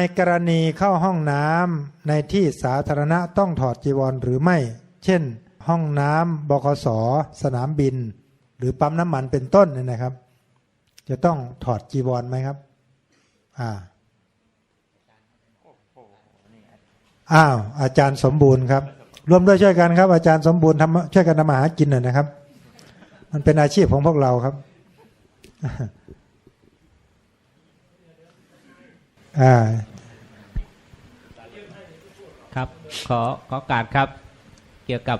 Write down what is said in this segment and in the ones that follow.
ในกรณีเข้าห้องน้ำในที่สาธารณะต้องถอดจีวรหรือไม่ เช่น ห้องน้ำบขสสนามบิน หรือปั๊มน้ำมันเป็นต้นเนี่ยนะครับ จะต้องถอดจีวรไหมครับ อ่าอ้าวอาจารย์สมบูรณ์ครับร่วมด้วยช่วยกันครับ อาจารย์สมบูรณ์ทำช่วยกันทำมาหากินหน่อยนะครับ มันเป็นอาชีพของพวกเราครับ อ่าครับขอขอการครับ เกี่ยวกับ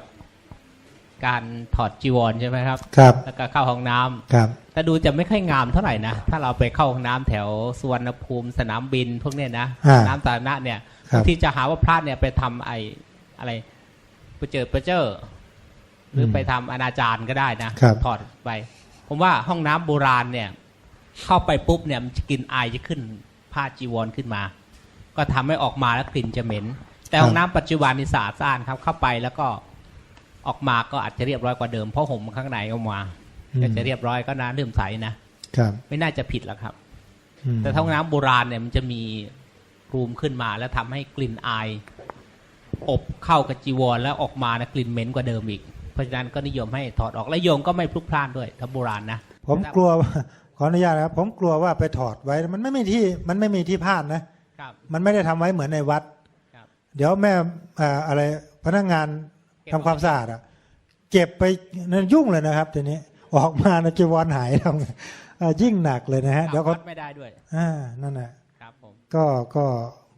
การถอดจีวรใช่ไหมครับครับ แล้วก็เข้าห้องน้ำครับแต่ดูจะไม่ค่อยงามเท่าไหร่นะถ้าเราไปเข้าห้องน้ำแถวสุวรรณภูมิสนามบินพวกเนี้ยนะอ่าน้ำสาธารณะเนี่ยครับบางที่จะหาว่าพระเนี่ยไปทำไอ้อะไรไปเจอไปเจอหรือไปทำอนาจารก็ได้นะครับถอดไป ผมว่าห้องน้ำโบราณเนี่ย เข้าไปปุ๊บเนี่ยมันจะกลินอายจะขึ้น ผ้าจีวรขึ้นมา ก็ทำให้ออกมาแล้วกลิ่นจะเหม็น แต่ห้องน้ำปัจจุบันนี่สะอาดสะอ้านครับเข้าไปแล้วก็ออกมาก็อาจจะเรียบร้อยกว่าเดิมเพราะห่มข้างในออกมาอืมก็จะเรียบร้อยก็น่าเลื่อมใสนะครับ ไม่น่าจะผิดหรอกครับอืมแต่ถ้าห้องน้ำโบราณเนี่ยมันจะมีรูมขึ้นมาแล้วทำให้กลิ่นอายอบเข้ากับจีวรแล้วออกมานะกลิ่นเหม็นกว่าเดิมอีก เพราะฉะนั้นก็นิยมให้ถอดออกและโยมก็ไม่พลุกพล่านด้วยถ้าโบราณนะ ผมกลัวว่า ขออนุญาตนะครับ ผมกลัวว่าไปถอดไว้ มันไม่มีที่มันไม่มีที่พลาดนะครับมันไม่ได้ทำไว้เหมือนในวัดครับเดี๋ยวแม่เอ่ออะไรพนักงานทำความสะอาดอะเก็บไปนั่นยุ่งเลยนะครับทีนี้ออกมานะจีวรหายทำไงเอ่อยิ่งหนักเลยนะฮะเดี๋ยวเขาวัดไม่ได้ด้วยอ่านั่นแหละครับผมก็ก็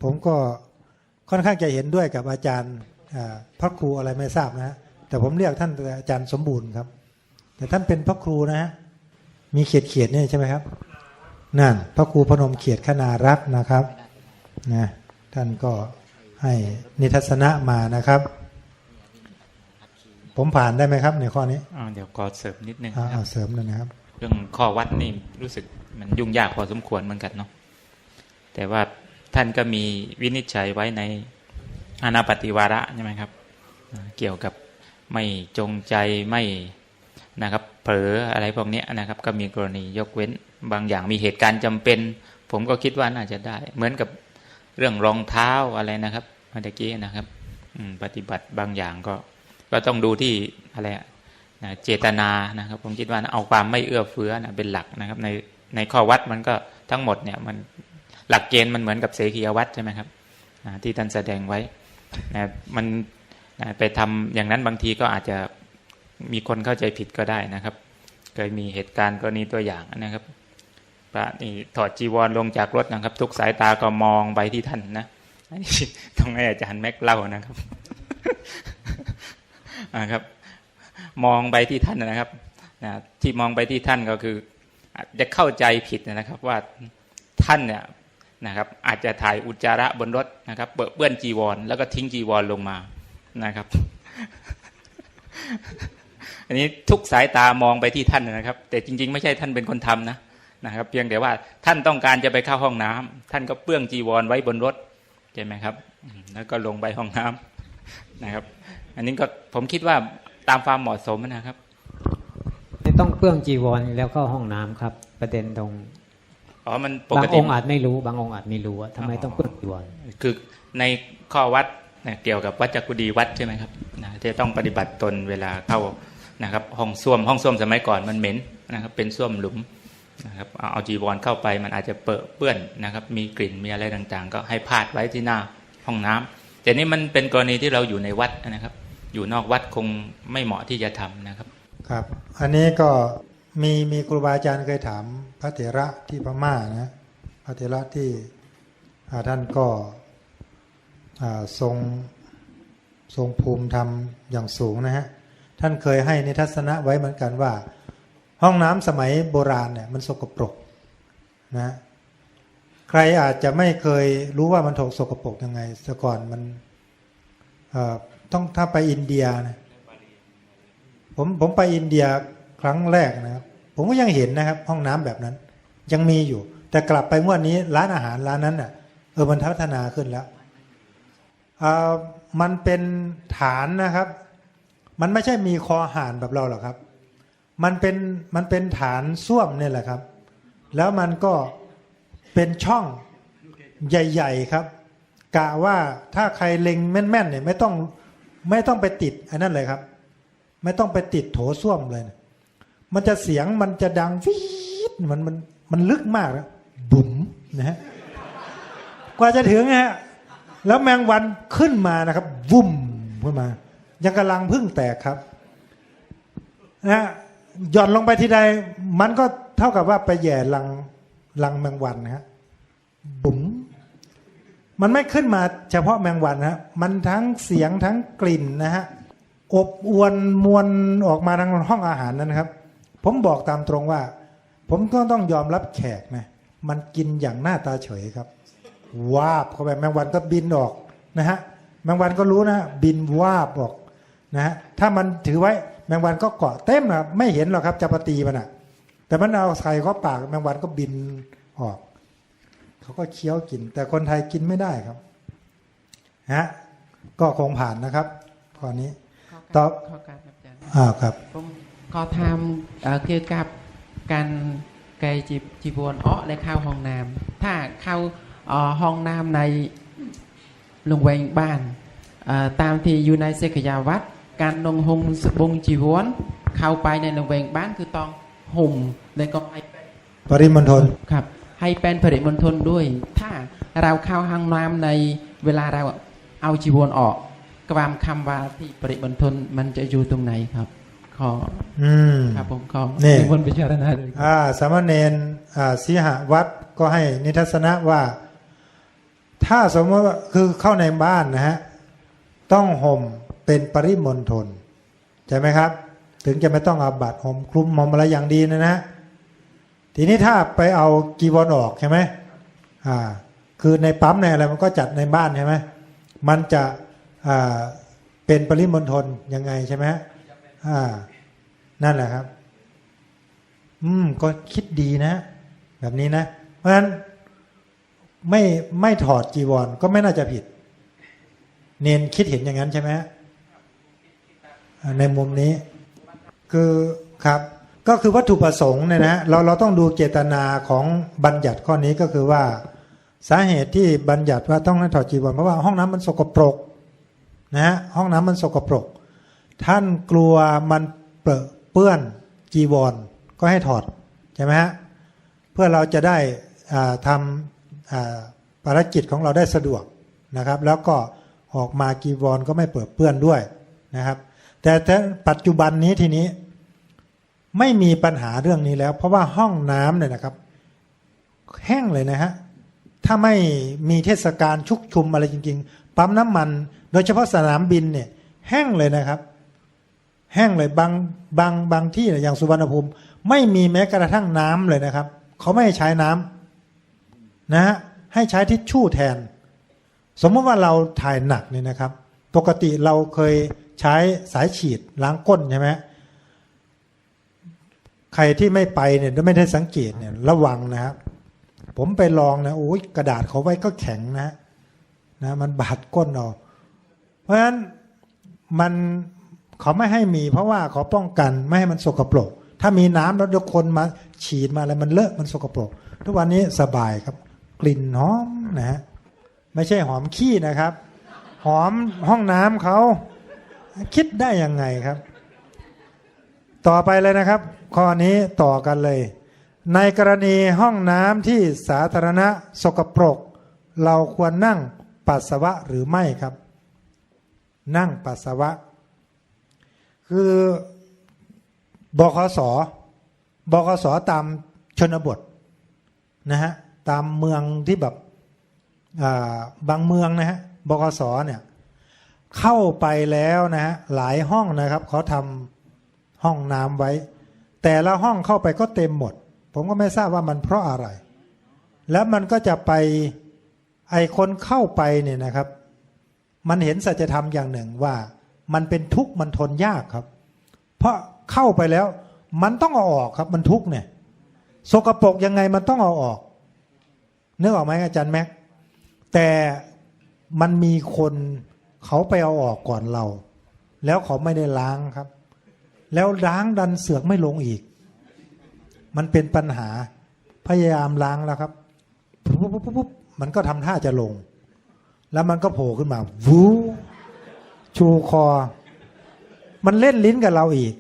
ผมก็ค่อนข้างจะเห็นด้วยกับอาจารย์อ่าพระครูอะไรไม่ทราบนะฮะแต่ผมเรียกท่านอาจารย์สมบูรณ์ครับ แต่ท่านเป็นพระครูนะฮะ มีเขียดเขียดๆเนี่ยใช่ไหมครับ นั่น พระครูพนมเขียดคณารักษ์นะครับนะท่านก็ให้นิทัศนะมานะครับ ผมผ่านได้ไหมครับ ในข้อนี้อ่าเดี๋ยวขอเสริมนิดนึงอ่านะคเอารับเสริมเลยนะครับ เรื่องข้อวัดนี่รู้สึกมันยุ่งยากพอสมควรเหมือนกันเนาะแต่ว่าท่านก็มีวินิจฉัยไว้ในอนาปฏิวาระใช่ไหมครับอ่าเกี่ยวกับไม่จงใจไม่ นะครับ เผลออะไรพวกนี้นะครับ ก็มีกรณียกเว้นบางอย่างมีเหตุการณ์จำเป็น ผมก็คิดว่าน่าจะได้ เหมือนกับเรื่องรองเท้าอะไรนะครับเมื่อกี้นะครับปฏิบัติบางอย่างก็ ก็ต้องดูที่อะไรนะเจตนานะครับ ผมคิดว่านะเอาความไม่เอื้อเฟื้อนะเป็นหลักนะครับ ในในข้อวัดมันก็ทั้งหมดเนี่ยมันหลักเกณฑ์มันเหมือนกับเสขียวัดใช่ไหมครับนะที่ท่านแสดงไว้นะมันนะไปทำอย่างนั้นบางทีก็อาจจะ มีคนเข้าใจผิดก็ได้นะครับ เคยมีเหตุการณ์กรณีตัวอย่างนะครับพระนี่ถอดจีวรลงจากรถนะครับ ทุกสายตาก็มองไปที่ท่านนะอันนี้ต้องให้อาจารย์แม็กเล่านะครับนะครับ มองไปที่ท่านนะครับนะที่มองไปที่ท่านก็คือ อาจจะเข้าใจผิดนะครับว่าท่านเนี่ยนะครับ อาจจะถ่ายอุจจาระบนรถนะครับเปื้อนจีวร แล้วก็ทิ้งจีวรลงมานะครับ อันนี้ทุกสายตามองไปที่ท่านนะครับ แต่จริง ๆ ไม่ใช่ท่านเป็นคนทำนะนะครับ เพียงแต่ว่าท่านต้องการจะไปเข้าห้องน้ำท่านก็เปื้องจีวรไว้บนรถใช่ไหมครับอืมแล้วก็ลงไปห้องน้ำนะครับ อันนี้ก็ผมคิดว่าตามความเหมาะสมนะครับไม่ต้องเปื้องจีวรแล้วเข้าห้องน้ำครับ ประเด็นตรงอ๋อมันปบางกติองค์อาจไม่รู้บางองค์อาจไม่รู้ว่าทำไมต้องเปื้องจีวรคือในข้อวัดเนี่ยเกี่ยวกับวัดจักกุดีวัดใช่ไหมครับนะจะต้องปฏิบัติตนเวลาเข้า นะครับห้องส้วมห้องส้วมสมัยก่อนมันเหม็นนะครับเป็นส้วมหลุมนะครับเอาจีวรเข้าไปมันอาจจะเปรอะเปื้อนนะครับ มีกลิ่นมีอะไรต่างๆ ก็ให้พาดไว้ที่หน้าห้องน้ำแต่นี่มันเป็นกรณีที่เราอยู่ในวัดนะครับ อยู่นอกวัดคงไม่เหมาะที่จะทำนะครับ ครับ อันนี้ก็มีมีครูบาอาจารย์เคยถามพระเถระที่พม่านะพระเถระที่ท่านก็ทรงทรงภูมิธรรมอย่างสูงนะฮะ ท่านเคยให้นิทัศนะไว้เหมือนกันว่า ห้องน้ำสมัยโบราณเนี่ยมันสกปรกนะใครอาจจะไม่เคยรู้ว่ามันถกสกปรกยังไงแต่ก่อนมันต้องถ้าไปอินเดียนะผมผมไปอินเดียครั้งแรกนะครับ ผมก็ยังเห็นนะครับ ห้องน้ำแบบนั้น ยังมีอยู่ แต่กลับไปงวดนี้ร้านอาหารร้านนั้นอะเออมันพัฒนาขึ้นแล้วมันเป็นฐานนะครับ มันไม่ใช่มีคอห่านแบบเราหรอกครับ มันเป็นมันเป็นฐานส้วมเนี่ยแหละครับ แล้วมันก็เป็นช่องใหญ่ ๆครับ กะว่าถ้าใครเล็งแม่นๆเนี่ยไม่ต้องไม่ต้องไปติดอันนั้นเลยครับ ไม่ต้องไปติดโถส้วมเลยนะมันจะเสียงมันจะดังฟีดมันมันมันลึกมากนะบุ๋มนะฮะกว่าจะถึงฮะแล้วแมงวันขึ้นมานะครับ วุ่มขึ้นมา ยังกำลังพึ่งแตกครับนะฮะหย่อนลงไปทีใด มันก็เท่ากับว่าไปแย่ลังลังแมงวันนะฮะบุ๋มมันไม่ขึ้นมาเฉพาะแมงวันนะฮะมันทั้งเสียงทั้งกลิ่นนะฮะอบอวนมวลออกมาทางห้องอาหารนั้นนะครับ ผมบอกตามตรงว่า ผมก็ต้องยอมรับแขกนะมันกินอย่างหน้าตาเฉยครับวาบเข้าไปแมงวันก็บินออกนะฮะแมงวันก็รู้นะ บินวาบออก นะฮะถ้ามันถือไว้แมงวันก็เกาะเต็มนะไม่เห็นหรอกครับจะปตีมันอะ แต่มันเอาใส่เข้าปากแมงวันก็บินออก เขาก็เคี้ยวกิน แต่คนไทยกินไม่ได้ครับฮะก็คงผ่านนะครับข้อนี้ตอบขอการครับอาจารย์อ่าครับผมขอทำเอ่อเกี่ยวกับการไกลจีบจีบวนอ้อในเข้าห้องน้ำถ้าเข้าเอ่อห้องน้ำในโรงแรมบ้านเอ่อตามที่อยู่ในเสกยาวัด การนงหงสบงจีวรเข้าไปในโรงแรมบ้านคือต้องห่มแล้วก็ให้เป็นปริมณฑลครับ ให้เป็นผลิตมณฑลด้วย ถ้าเราเข้าห้องน้ำในเวลาเราเอาจีวรออกความคำว่าที่ปริมณฑลมันจะอยู่ตรงไหนครับขออืมครับผมขอนี่นิมนต์พิจารณาด้วยครับอ่าสามเณรอ่าสีหวัดก็ให้นิทัศนะว่า ถ้าสมมติว่าคือเข้าในบ้านนะฮะต้องห่ม เป็นปริมณฑลใช่ไหมครับ ถึงจะไม่ต้องเอาบัตรห่มคลุมห่มอะไรอย่างดีนะนะ ทีนี้ถ้าไปเอากีวรออกใช่ไหมอ่าคือในปั๊มในอะไรมันก็จัดในบ้านใช่ไหมมันจะอ่าเป็นปริมณฑลยังไงใช่ไหมอ่านั่นแหละครับ อืมก็คิดดีนะ แบบนี้นะ เพราะฉะนั้นไม่ไม่ถอดจีวรก็ไม่น่าจะผิด เนนคิดเห็นอย่างนั้นใช่ไหมอ่า ในมุมนี้คือครับก็คือวัตถุประสงค์เนี่ยนะเราเราต้องดูเจตนาของบัญญัติข้อนี้ก็คือว่าสาเหตุที่บัญญัติว่าต้องให้ถอดจีวรเพราะว่าห้องน้ำมันสกปรกนะฮะห้องน้ำมันสกปรก ท่านกลัวมันเปรอะเปื้อนจีวรก็ให้ถอดใช่ไหมฮะเพื่อเราจะได้ทำภารกิจของเราได้สะดวกนะครับ แล้วก็ออกมาจีวรก็ไม่เปื้อเปื้อนด้วยนะครับ แต่แต่ปัจจุบันนี้ทีนี้ ไม่มีปัญหาเรื่องนี้แล้ว เพราะว่าห้องน้ำเนี่ยนะครับ แห้งเลยนะฮะถ้าไม่มีเทศกาลชุกชุมอะไรจริง ๆ ปั๊มน้ำมัน โดยเฉพาะสนามบินเนี่ย แห้งเลยนะครับ แห้งเลยบางบางบางที่อย่างสุวรรณภูมิ ไม่มีแม้กระทั่งน้ำเลยนะครับ เขาไม่ให้ใช้น้ำนะฮะให้ใช้ทิชชู่แทน สมมติว่าเราถ่ายหนักเนี่ยนะครับ ปกติเราเคย ใช้สายฉีดล้างก้นใช่ไหมใครที่ไม่ไปเนี่ยไม่ได้สังเกตเนี่ยระวังนะครับ ผมไปลองนะโอ้ยกระดาษเขาไว้ก็แข็งนะนะมันบาดก้นเอาเพราะฉะนั้นมันเขาไม่ให้มีเพราะว่าเขาป้องกันไม่ให้มันสกปรก ถ้ามีน้ำแล้วเดี๋ยวคนมาฉีดมาอะไรมันเลอะมันสกปรก ทุกวันนี้สบายครับ กลิ่นหอมนะฮะไม่ใช่หอมขี้นะครับ หอมห้องน้ำเขา คิดได้ยังไงครับ ต่อไปเลยนะครับ ข้อนี้ต่อกันเลย ในกรณีห้องน้ำที่สาธารณะสกปรก เราควรนั่งปัสสาวะหรือไม่ครับ นั่งปัสสาวะ คือบคสบคสตามชนบทนะฮะตามเมืองที่แบบบางเมืองนะฮะบคสเนี่ย เข้าไปแล้วนะฮะหลายห้องนะครับเขาทำห้องน้ำไว้ แต่ละห้องเข้าไปก็เต็มหมด ผมก็ไม่ทราบว่ามันเพราะอะไร แล้วมันก็จะไปไอคนเข้าไปเนี่ยนะครับ มันเห็นสัจธรรมอย่างหนึ่งว่า มันเป็นทุกข์มันทนยากครับ เพราะเข้าไปแล้ว มันต้องเอาออกครับ มันทุกข์เนี่ยสกปรกยังไงมันต้องเอาออกนึกออกไหมอาจารย์แม็กแต่มันมีคน เขาไปเอาออกก่อนเรา แล้วเขาไม่ได้ล้างครับ แล้วล้างดันเสือกไม่ลงอีก มันเป็นปัญหาพยายามล้างแล้วครับปุ๊บปุ๊บปุ๊บปุ๊บมันก็ทำท่าจะลง แล้วมันก็โผล่ขึ้นมาวูชูคอ มันเล่นลิ้นกับเราอีก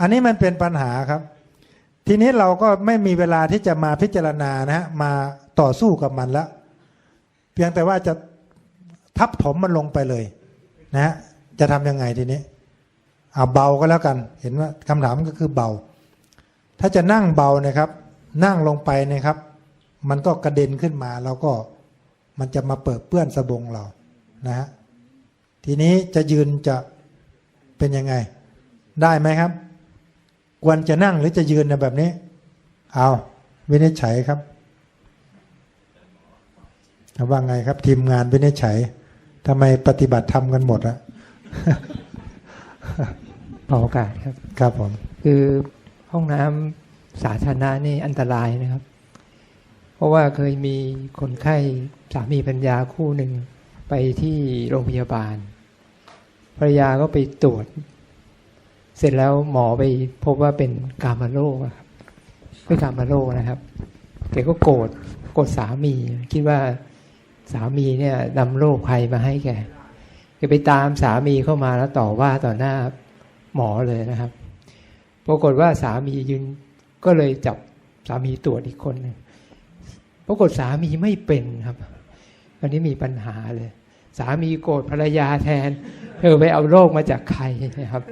อันนี้มันเป็นปัญหาครับ ทีนี้เราก็ไม่มีเวลาที่จะมาพิจารณานะฮะมาต่อสู้กับมันแล้ว เพียงแต่ว่าจะ ทับถมมันลงไปเลยนะฮะจะทำยังไงทีนี้เอาเบาก็แล้วกัน เห็นว่าคำถามก็คือเบา ถ้าจะนั่งเบานะครับ นั่งลงไปนะครับ มันก็กระเด็นขึ้นมาแล้วก็มันจะมาเปิดเปื้อนสบงเรานะฮะทีนี้จะยืนจะเป็นยังไง ได้ไหมครับ ควรจะนั่งหรือจะยืนแบบนี้ เอาวินิจฉัยครับว่าไงครับ ทีมงานวินิจฉัย ทำไมปฏิบัติทำกันหมดอะขอโอกาสครับ ครับผม คือห้องน้ำสาธารณะนี่อันตรายนะครับ เพราะว่าเคยมีคนไข้สามีปัญญาคู่หนึ่งไปที่โรงพยาบาลภรรยาก็ไปตรวจ เสร็จแล้วหมอไปพบว่าเป็นกามาโรคอะครับเป็นกามาโรคนะครับแกก็โกรธโกรธสามี คิดว่า สามีเนี่ยนำโรคภัยมาให้แกแกไปตามสามีเข้ามาแล้วต่อว่าต่อหน้าหมอเลยนะครับ ปรากฏว่าสามียืนก็เลยจับสามีตรวจอีกคนหนึงปรากฏสามีไม่เป็นครับอันนี้มีปัญหาเลย สามีโกรธภรรยาแทน เธอไปเอาโรคมาจากใครนะครับ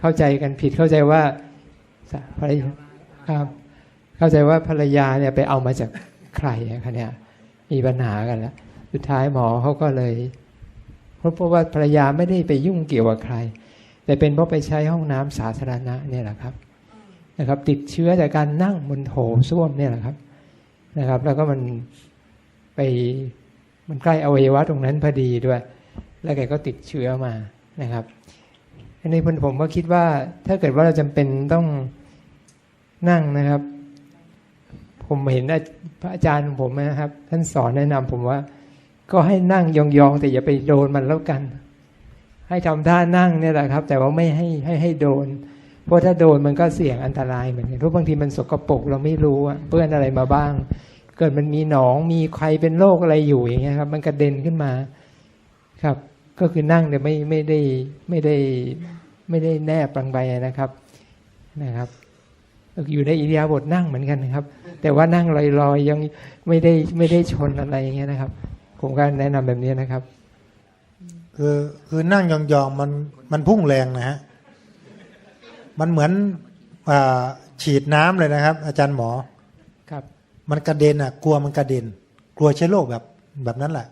เข้าใจกันผิดเข้าใจว่าภรรยาครับ เข้าใจว่าภรรยาเนี่ยไปเอามาจากใครคะเนี่ย มีปัญหากันแล้วสุดท้ายหมอเขาก็เลย เพราะเพราะว่าภรรยาไม่ได้ไปยุ่งเกี่ยวกับใคร แต่เป็นเพราะไปใช้ห้องน้ำสาธารณะเนี่ยแหละครับนะครับ ติดเชื้อจากการนั่งบนโถส้วมเนี่ยแหละครับนะครับ แล้วก็มันไปมันใกล้อวัยวะตรงนั้นพอดีด้วย แล้วแกก็ติดเชื้อมานะครับอันนี้ผมผมก็คิดว่าถ้าเกิดว่าเราจำเป็นต้องนั่งนะครับ ผมเห็นพระอาจารย์ของผมนะครับ ท่านสอนแนะนำผมว่า ก็ให้นั่งยองๆแต่อย่าไปโดนมันแล้วกัน ให้ทำท่านั่งเนี่ยแหละครับ แต่ว่าไม่ให้ให้ให้โดน เพราะถ้าโดนมันก็เสี่ยงอันตรายเหมือนกันเพราะบางทีมันสกปรกเราไม่รู้อะเปื้อนอะไรมาบ้าง เกิดมันมีหนองมีใครเป็นโรคอะไรอยู่อย่างเงี้ยครับ มันกระเด็นขึ้นมาครับ ก็คือนั่งแต่ไม่ไม่ได้ไม่ได้ไม่ได้แนบลงไปนะครับนะครับ อยู่ในอิริยาบถนั่งเหมือนกันนะครับ แต่ว่านั่งลอยๆ ยังไม่ได้ไม่ได้ชนอะไรอย่างเงี้ยนะครับผมก็แนะนำแบบนี้นะครับ คือคือนั่งยองๆมันมันพุ่งแรงนะฮะมันเหมือนอาฉีดน้ำเลยนะครับ อาจารย์หมอครับ มันกระเด็นอะ กลัวมันกระเด็น กลัวเชื้อโรคแบบแบบนั้นแหละ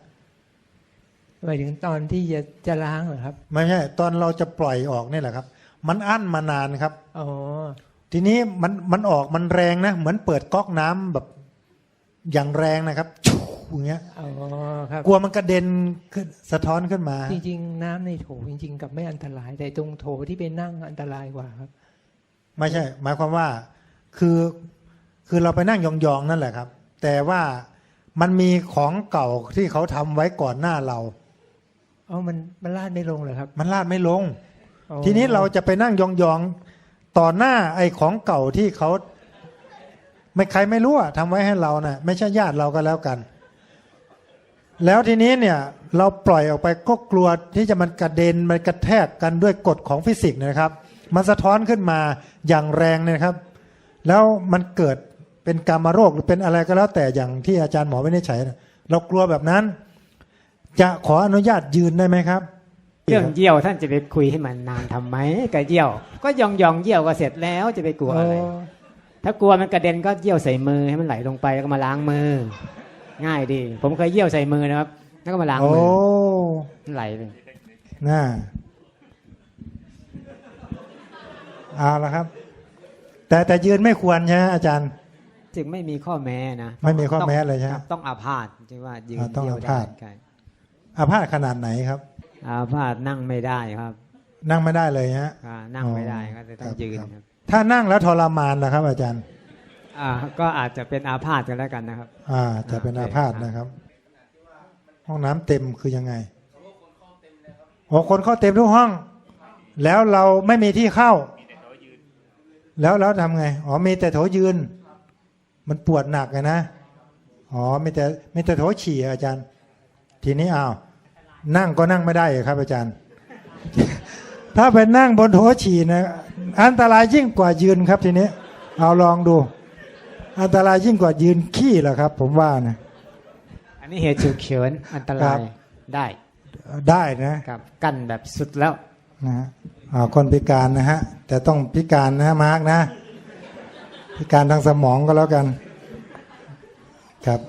หมายถึงตอนที่จะจะล้างเหรอครับ ไม่ใช่ ตอนเราจะปล่อยออกนี่แหละครับ มันอั้นมานานครับอ๋อ ทีนี้มันมันออกมันแรงนะ เหมือนเปิดก๊อกน้ำแบบอย่างแรงนะครับชูอย่างเงี้ยอ๋อครับกลัวมันกระเด็นขึ้นสะท้อนขึ้นมา จริงๆน้ำในโถจริง ๆ กับไม่อันตราย แต่ตรงโถที่ไปนั่งอันตรายกว่าครับ ไม่ใช่ หมายความว่าคือคือเราไปนั่งยองๆนั่นแหละครับ แต่ว่ามันมีของเก่าที่เขาทำไว้ก่อนหน้าเราอ๋อมันมันลาดไม่ลงเหรอครับ มันลาดไม่ลงอ๋อทีนี้เราจะไปนั่งยองๆ ต่อหน้าไอ้ของเก่าที่เขาไม่ใครไม่รู้อะทำไว้ให้เรานะ่ะไม่ใช่ญาติเราก็แล้วกัน แล้วทีนี้เนี่ยเราปล่อยออกไปก็กลัวที่จะมันกระเด็นมันกระแทกกันด้วยกฎของฟิสิกส์นะครับ มันสะท้อนขึ้นมาอย่างแรงนะครับ แล้วมันเกิดเป็นกามโรคหรือเป็นอะไรก็แล้วแต่อย่างที่อาจารย์หมอไม่ได้ใช้เรากลัวแบบนั้น จะขออนุญาตยืนได้ไหมครับ เรื่องเยี่ยวท่านจะไปคุยให้มันนานทำไมกับเยี่ยว ก็ยองยองๆเยี่ยวก็เสร็จแล้วจะไปกลัวอะไร ถ้ากลัวมันกระเด็นก็เยี่ยวใส่มือให้มันไหลลงไปแล้วก็มาล้างมือ ง่ายดี ผมเคยเยี่ยวใส่มือนะครับ แล้วก็มาล้างโอ้มือมันไหลเลยน่าเอาละครับ แต่แต่ยืนไม่ควรใช่ไหมอาจารย์ จึงไม่มีข้อแม้นะไม่มีข้อแม้เลยใช่ไหมครับต้องอาพาธใช่ว่ายืนอ่าต้องเยี่ยวอาได้พาธใช่อาพาธขนาดไหนครับ อาพาธนั่งไม่ได้ครับ นั่งไม่ได้เลยฮะอ่านั่งไม่ได้ก็จะต้อคงรับยืนครับครับถ้านั่งแล้วทรมานนะครับ อาจารย์ อ่า ก็อาจจะเป็นอาพาธกันแล้วกันนะครับ อ่า จะเป็นอาพาธนะครับ ห้องน้ำเต็มคือยังไงโอ้คนเข้าเต็มทุกห้อง แล้วเราไม่มีที่เข้า แล้วแล้วทำไง อ๋อมีแต่โถยืน มันปวดหนักไงนะ อ๋อมีแต่มีแต่โถฉี่อะอาจารย์ ทีนี้อ้าว นั่งก็นั่งไม่ได้ครับ อาจารย์ ถ้าไปนั่งบนโถฉี่นะอันตรายยิ่งกว่ายืนครับทีนี้ เอาลองดู อันตรายยิ่งกว่ายืนขี้แหละครับ ผมว่านะอันนี้เหตุฉุกเฉินอันตครัรายบได้ ได้นะครับกั้นแบบสุดแล้วนะฮะอ่าคนพิการนะฮะ แต่ต้องพิการนะมาร์กนะ พิการทางสมองก็แล้วกัน ครับ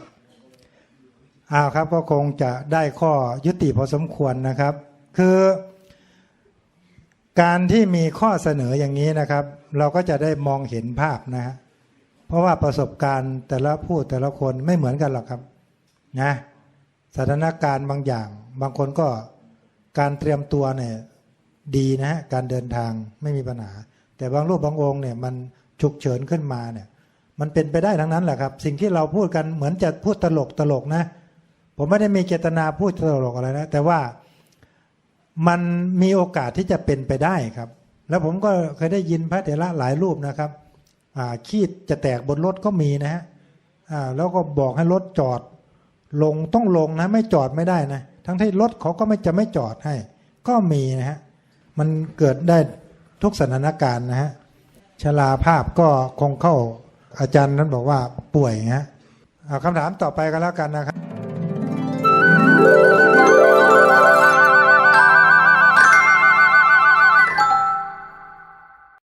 อ้าวครับก็คงจะได้ข้อยุติพอสมควรนะครับ คือ การที่มีข้อเสนออย่างนี้นะครับ เราก็จะได้มองเห็นภาพนะฮะเพราะว่าประสบการณ์แต่ละผู้แต่ละคนไม่เหมือนกันหรอกครับนะสถานการณ์บางอย่าง บางคนก็การเตรียมตัวเนี่ยดีนะฮะการเดินทางไม่มีปัญหา แต่บางรูปบางองค์เนี่ยมันฉุกเฉินขึ้นมาเนี่ย มันเป็นไปได้ทั้งนั้นแหละครับ สิ่งที่เราพูดกันเหมือนจะพูดตลกตลกนะ ผมไม่ได้มีเจตนาพูดตลกอะไรนะ แต่ว่ามันมีโอกาสที่จะเป็นไปได้ครับ แล้วผมก็เคยได้ยินพระเถระหลายรูปนะครับขี้จะแตกบนรถก็มีนะฮะแล้วก็บอกให้รถจอด ลงต้องลงนะ ไม่จอดไม่ได้นะ ทั้งที่รถเขาก็ไม่จะไม่จอดให้ ก็มีนะฮะ มันเกิดได้ทุกสถานการณ์นะฮะชราภาพก็คงเข้าอาจารย์นั้นบอกว่าป่วยนะฮะคำถามต่อไปกันแล้วกันนะครับ